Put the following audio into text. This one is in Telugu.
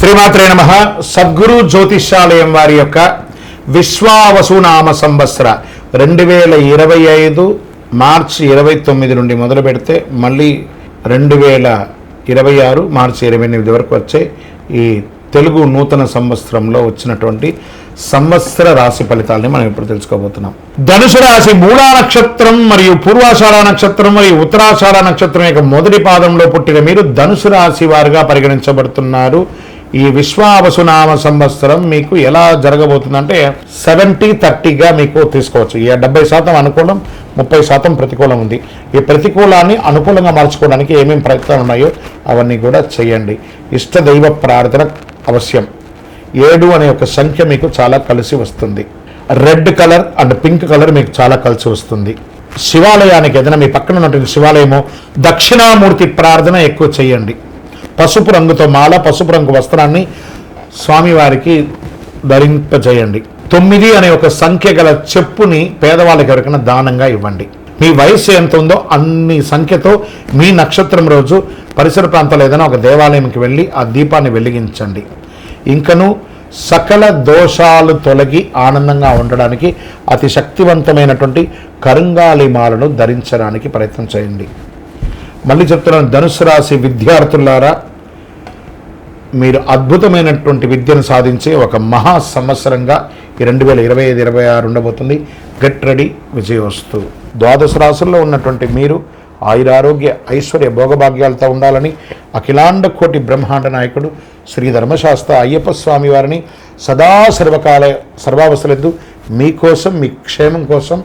శ్రీమాత్రే నమ. సద్గురు జ్యోతిష్యాలయం వారి యొక్క విశ్వావసునామ సంవత్సర రెండు వేల ఇరవై ఐదు మార్చి ఇరవై తొమ్మిది నుండి మొదలు పెడితే మళ్ళీ రెండు వేల ఇరవై ఆరు మార్చి ఇరవై ఎనిమిది వరకు వచ్చే ఈ తెలుగు నూతన సంవత్సరంలో వచ్చినటువంటి సంవత్సర రాశి ఫలితాలని మనం ఇప్పుడు తెలుసుకోబోతున్నాం. ధనుసు రాశి మూలా నక్షత్రం మరియు పూర్వాషాఢ నక్షత్రం మరియు ఉత్తరాషాఢ నక్షత్రం యొక్క మొదటి పాదంలో పుట్టిన మీరు ధనుసు రాశి వారుగా పరిగణించబడుతున్నారు. ఈ విశ్వావసునామ సంవత్సరం మీకు ఎలా జరగబోతుందంటే సెవెంటీ థర్టీగా మీకు తీసుకోవచ్చు. ఈ డెబ్బై శాతం అనుకూలం ముప్పై శాతం ప్రతికూలం ఉంది. ఈ ప్రతికూలాన్ని అనుకూలంగా మార్చుకోవడానికి ఏమేమి ప్రయత్నాలు ఉన్నాయో అవన్నీ కూడా చేయండి. ఇష్ట దైవ ప్రార్థన అవశ్యం. ఏడు అనే ఒక సంఖ్య మీకు చాలా కలిసి వస్తుంది. Red colour and pink colour మీకు చాలా కలిసి వస్తుంది. శివాలయానికి ఏదైనా మీ పక్కన ఉన్నటువంటి శివాలయము దక్షిణామూర్తి ప్రార్థన ఎక్కువ చేయండి. పసుపు రంగుతో మాల పసుపు రంగు వస్త్రాన్ని స్వామివారికి ధరింపజేయండి. తొమ్మిది అనే ఒక సంఖ్య గల చెప్పుని పేదవాళ్ళకి ఎవరికైనా దానంగా ఇవ్వండి. మీ వయస్సు ఎంత ఉందో అన్ని సంఖ్యతో మీ నక్షత్రం రోజు పరిసర ప్రాంతాల్లో ఏదైనా ఒక దేవాలయంకి వెళ్ళి ఆ దీపాన్ని వెలిగించండి. ఇంకను సకల దోషాలు తొలగి ఆనందంగా ఉండడానికి అతి శక్తివంతమైనటువంటి కరుంగాలి మాలను ధరించడానికి ప్రయత్నం చేయండి. మళ్ళీ చెప్తున్నాను ధనుసు రాశి విద్యార్థులారా మీరు అద్భుతమైనటువంటి విద్యను సాధించే ఒక మహా సంవత్సరంగా ఈ రెండు వేల ఇరవై ఐదు ఇరవై ఆరు ఉండబోతుంది. గెట్ రెడీ విజయవస్తు. ద్వాదశ రాశుల్లో ఉన్నటువంటి మీరు ఆయురారోగ్య ఐశ్వర్య భోగభాగ్యాలతో ఉండాలని అఖిలాండ కోటి బ్రహ్మాండ నాయకుడు శ్రీ ధర్మశాస్త్ర అయ్యప్ప స్వామి వారిని సదా సర్వకాల సర్వావసరద్దు మీకోసం మీ క్షేమం కోసం